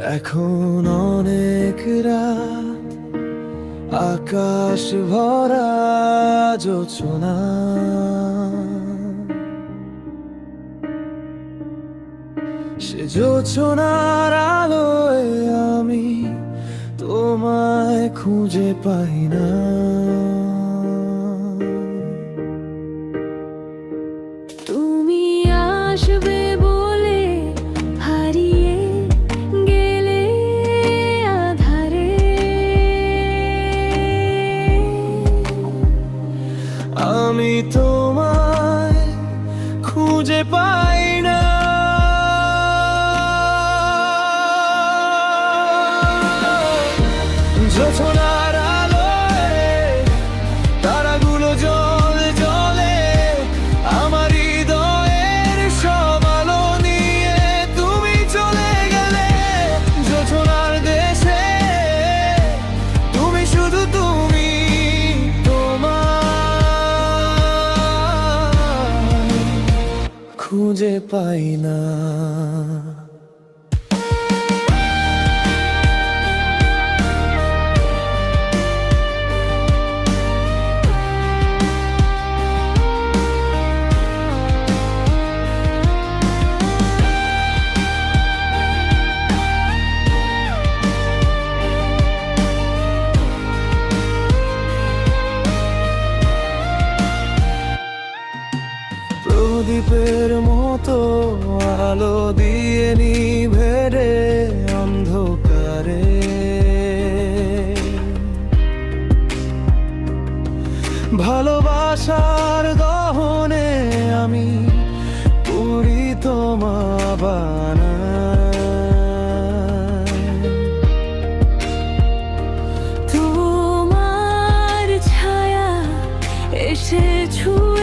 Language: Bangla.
এখন অনেক রাত, আকাশ ভরা যোচনা। সে যোচনার আলোয় আমি তোমায় খুঁজে পাই না। তুমি আসবে আমি তোমায় খুঁজে পাই না। যোছনার খুঁজে পাই না। দ্বীপের মতো আলো দিয়ে নিভেরে অন্ধকারে। ভালোবাসার গহনে আমি পুরি তোমাবান তোমার ছায়া এসে ছুঁ